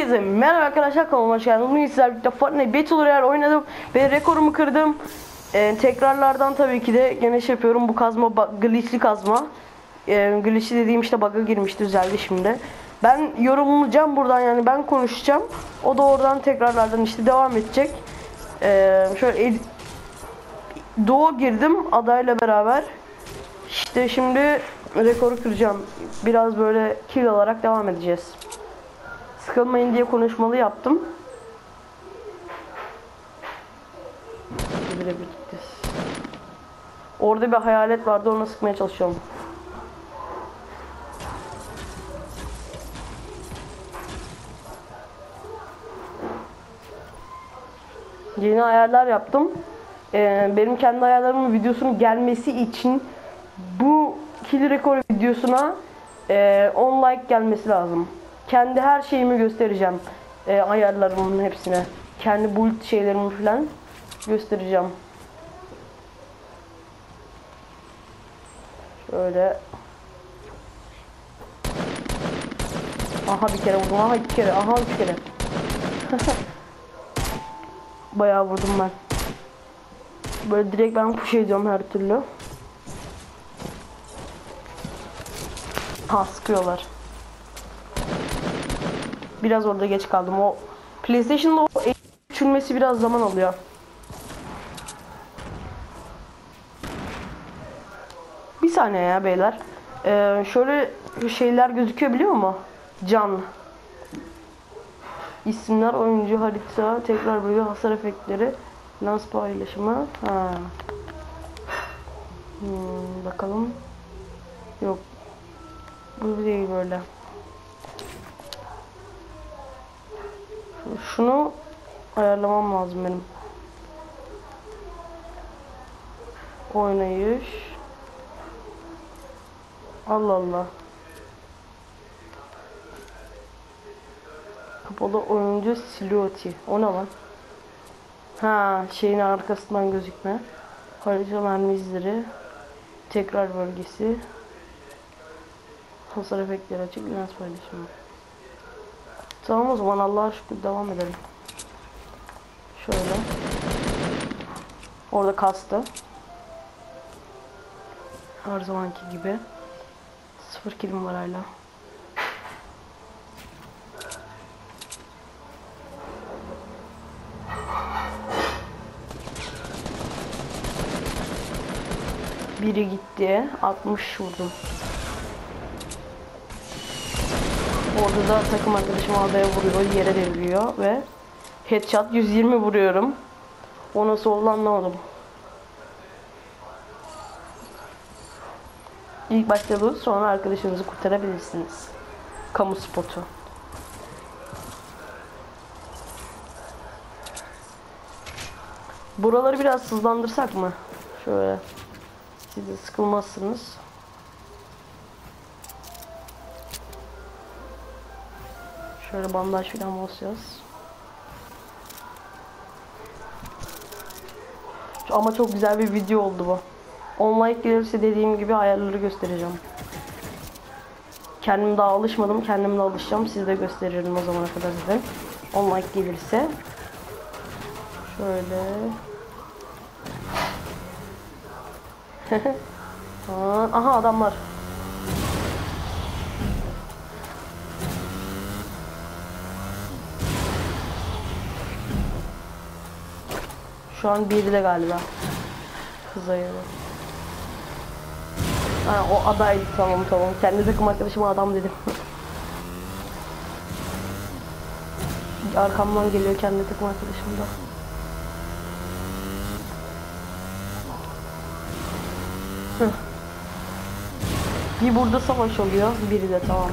Herkese merhaba arkadaşlar kanalıma hoş geldiniz. Bugün sizlerle birlikte Fortnite Battle Royale oynadım ve rekorumu kırdım. Ee, tekrarlardan tabii ki de gene şey yapıyorum. Bu kazma glitchli kazma. Ee, glitchli dediğim işte bug'a girmiş düzeldi şimdi. Ben yorumlayacağım buradan yani ben konuşacağım. O da oradan tekrarlardan işte devam edecek. Ee, şöyle Doğu girdim adayla beraber. İşte şimdi rekoru kıracağım. Biraz böyle kill alarak devam edeceğiz. Sıkılmayın diye konuşmalı yaptım. Bire. Orada bir hayalet vardı onu sıkmaya çalışıyorum. Yeni ayarlar yaptım. Ee, benim kendi ayarlarımın videosunun gelmesi için bu kill rekor videosuna e, 10 like gelmesi lazım. Kendi her şeyimi göstereceğim. E, ayarlarımın hepsine. Kendi build şeylerimi falan göstereceğim. Şöyle. Aha bir kere vurdum. Aha iki kere. Aha üç kere. Bayağı vurdum ben. Böyle direkt ben push ediyorum her türlü. Ha sıkıyorlar. Biraz orada geç kaldım. O PlayStation'da o küçülmesi biraz zaman alıyor. Bir saniye ya beyler. Ee, şöyle şeyler gözüküyor biliyor musun? Can. İsimler, oyuncu, harita, tekrar bölge, hasar efektleri, lens paylaşımı. Ha. Hmm, bakalım. Yok. Bu değil böyle. Şunu ayarlamam lazım benim. Oynayış. Allah Allah. Kapalı oyuncu silüeti. O ne lan? Ha, şeyin arkasından gözükme. Harita mermi izleri. Tekrar bölgesi. Hasar efektleri açık. Lens paylaşımı. Tamam o zaman Allah'a şükür devam edelim. Şöyle. Orada kastı. Her zamanki gibi. Sıfır kilim var hala. Biri gitti. 60 vurdum. Orada da takım arkadaşım adaya vuruyor, yere deviriyor ve headshot 120 vuruyorum. O nasıl oldu anlamadım. İlk başta bu, sonra arkadaşınızı kurtarabilirsiniz. Kamu spotu. Buraları biraz hızlandırsak mı? Şöyle. Siz de sıkılmazsınız. Şöyle bandaj falan basacağız. Ama çok güzel bir video oldu bu. 10 like gelirse dediğim gibi ayarları göstereceğim. Kendim daha alışmadım. Kendim de alışacağım. Size de gösteririm o zamana kadar size. 10 like gelirse. Şöyle. Aha adamlar. Şu an biri de galiba. Kız ayırı. Ha, o adaydı tamam tamam. Kendi takım arkadaşıma adam dedim. Arkamdan geliyor kendi takım arkadaşım da. Bir burada savaş oluyor, biri de tamam.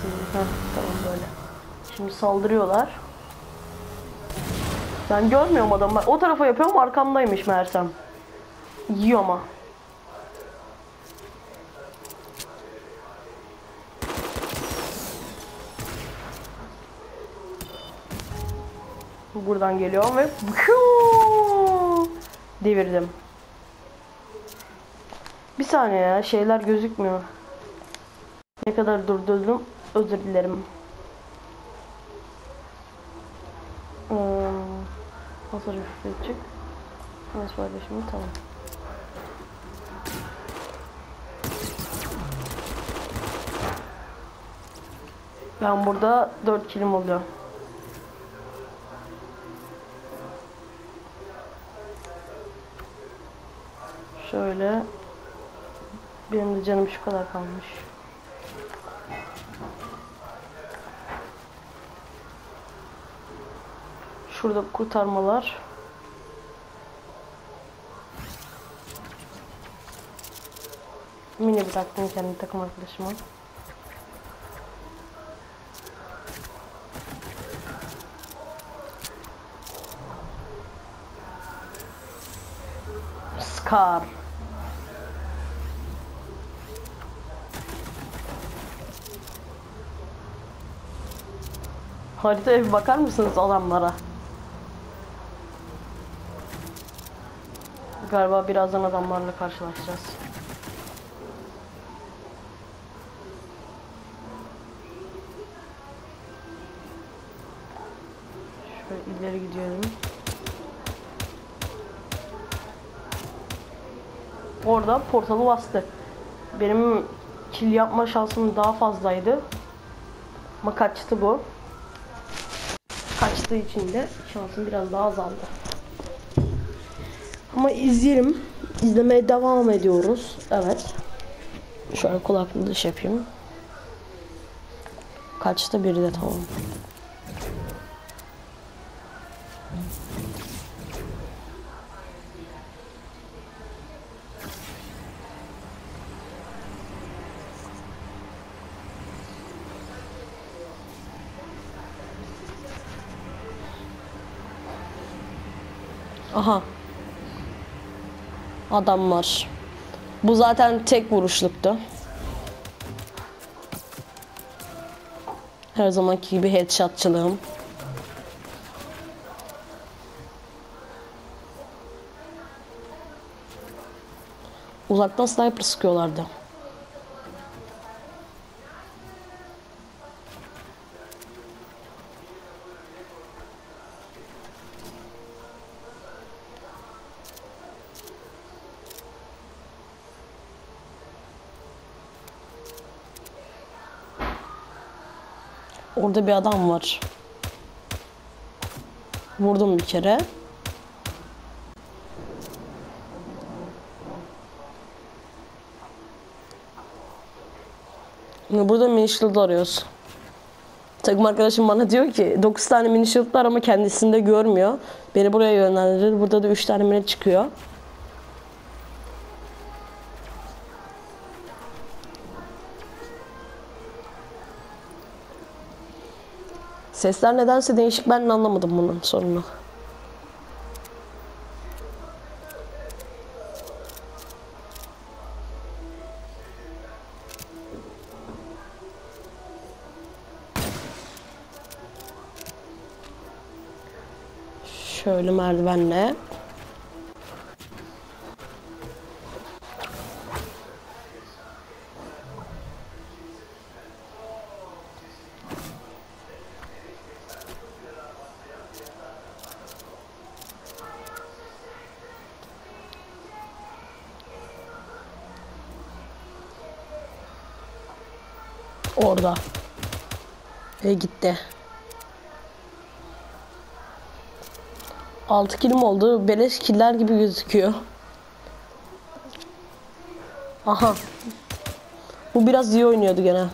Şimdi, heh, tamam böyle. Şimdi saldırıyorlar. Ben görmüyorum adamı. Ben o tarafa yapıyorum arkamdaymış meğersem. Yiyor ama. Buradan geliyor ve devirdim. Bir saniye ya şeyler gözükmüyor. Ne kadar durdurdum özür dilerim. Hasar edecek. Nasıl paylaşımı tamam. Ben burada 4 kilim oluyor. Şöyle benim de canım şu kadar kalmış. Şurada kurtarmalar. Mini bıraktım kendi takım arkadaşıma. Scar. Haritaya bir bakar mısınız adamlara? Galiba birazdan adamlarla karşılaşacağız. Şöyle ileri gidiyorum. Orada portalı bastı. Benim kill yapma şansım daha fazlaydı. Ama kaçtı bu. Kaçtığı için de şansım biraz daha azaldı. Ama izleyelim. İzlemeye devam ediyoruz. Evet. Şöyle kulaklığı dış yapayım. Kaçta biri de tamam. Aha. Adam var. Bu zaten tek vuruşluktu. Her zamanki gibi headshotçılığım. Uzaktan sniper sıkıyorlardı. Orada bir adam var. Vurdum bir kere. Burada mini arıyoruz. Takım arkadaşım bana diyor ki 9 tane mini ama kendisinde görmüyor. Beni buraya yönlendirir. Burada da 3 tane mini çıkıyor. Sesler nedense değişik ben anlamadım bunun sorunu. Şöyle merdivenle. Orada. Ve gitti. 6 kilim oldu. Beleş killer gibi gözüküyor. Aha. Bu biraz iyi oynuyordu gene.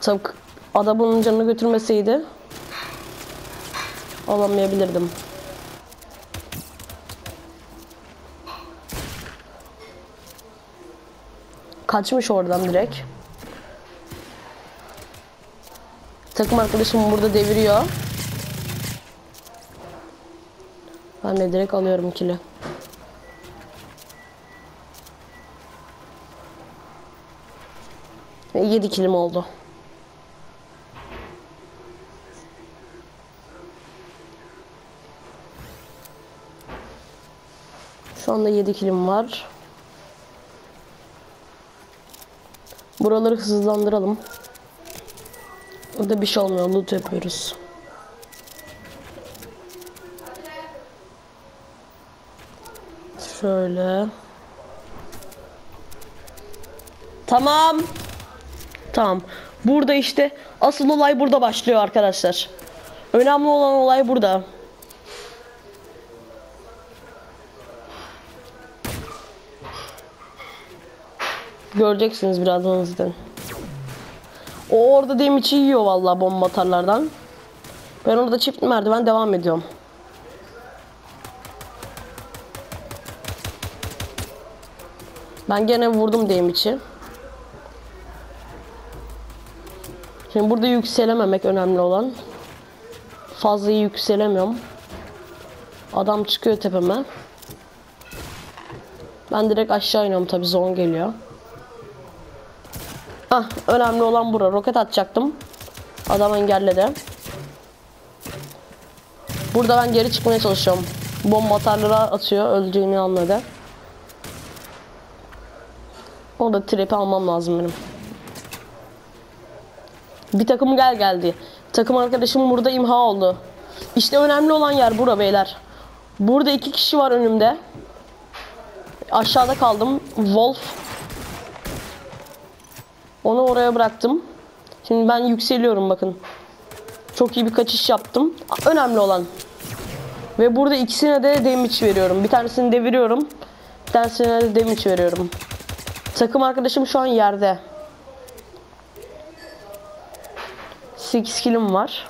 Tabii adamın canını götürmeseydi alamayabilirdim. Kaçmış oradan direkt. Takım arkadaşım burada deviriyor. Ben de direkt alıyorum kili. Ve 7 kilim oldu. Şu anda 7 kilim var. Buraları hızlandıralım. Burada bir şey olmuyor. Loot yapıyoruz. Şöyle. Tamam. Tamam. Burada işte asıl olay burada başlıyor arkadaşlar. Önemli olan olay burada. Göreceksiniz birazdan zaten. O orada demiçi yiyor vallahi bomba atarlardan. Ben orada çift merdiven devam ediyorum. Ben gene vurdum demiçi. Şimdi burada yükselememek önemli olan. Fazla yükselemiyorum. Adam çıkıyor tepeme. Ben direkt aşağı iniyorum tabi zon geliyor. Ah önemli olan bura. Roket atacaktım. Adam engelledi. Burada ben geri çıkmaya çalışıyorum. Bomba atarlara atıyor. Öldüğünü anladı. Orada trepi almam lazım benim. Bir takım gel geldi. Takım arkadaşım burada imha oldu. İşte önemli olan yer bura beyler. Burada iki kişi var önümde. Aşağıda kaldım. Wolf. Onu oraya bıraktım. Şimdi ben yükseliyorum bakın. Çok iyi bir kaçış yaptım. Önemli olan. Ve burada ikisine de damage veriyorum. Bir tanesini deviriyorum. Bir tanesine de damage veriyorum. Takım arkadaşım şu an yerde. 8 killim var.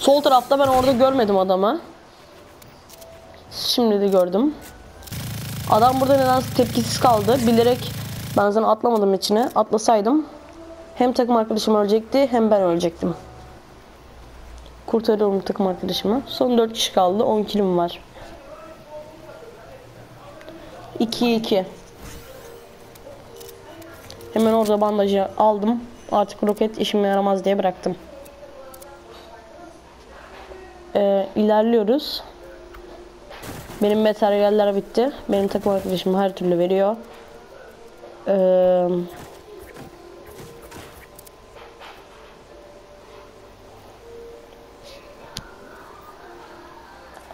Sol tarafta ben orada görmedim adamı. Şimdi de gördüm. Adam burada nedense tepkisiz kaldı. Bilerek ben zaten atlamadım içine. Atlasaydım hem takım arkadaşım ölecekti hem ben ölecektim. Kurtarıyorum takım arkadaşımı. Son 4 kişi kaldı. 10 kilim var. 2 2. Hemen orada bandajı aldım. Artık roket işime yaramaz diye bıraktım. Ee, ilerliyoruz. Benim materyaller bitti. Benim takım arkadaşım her türlü veriyor. Ee,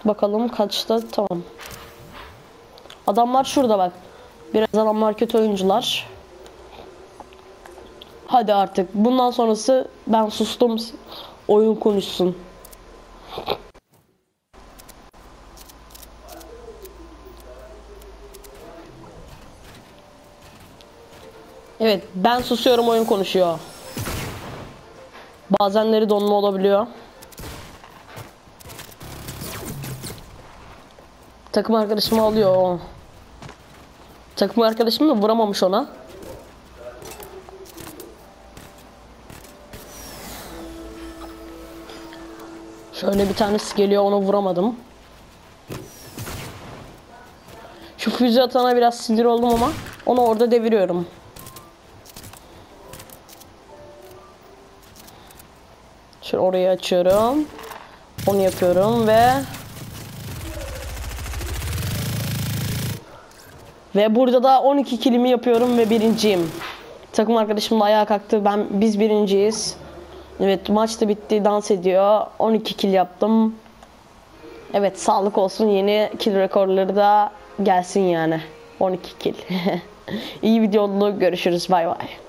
bakalım kaçta tamam. Adamlar şurada bak. Biraz adamlar kötü oyuncular. Hadi artık. Bundan sonrası ben sustum. Oyun konuşsun. Evet ben susuyorum oyun konuşuyor. Bazenleri donma olabiliyor. Takım arkadaşımı alıyor. Takım arkadaşım da vuramamış ona. Şöyle bir tanesi geliyor onu vuramadım. Şu füze atana biraz sinir oldum ama onu orada deviriyorum. Şöyle orayı açıyorum. Onu yapıyorum ve Ve burada da 12 kilimi yapıyorum ve birinciyim. Takım arkadaşım da ayağa kalktı. Ben biz birinciyiz. Evet maç da bitti. Dans ediyor. 12 kill yaptım. Evet sağlık olsun. Yeni kill rekorları da gelsin yani. 12 kill. İyi videolu görüşürüz. Bay bay.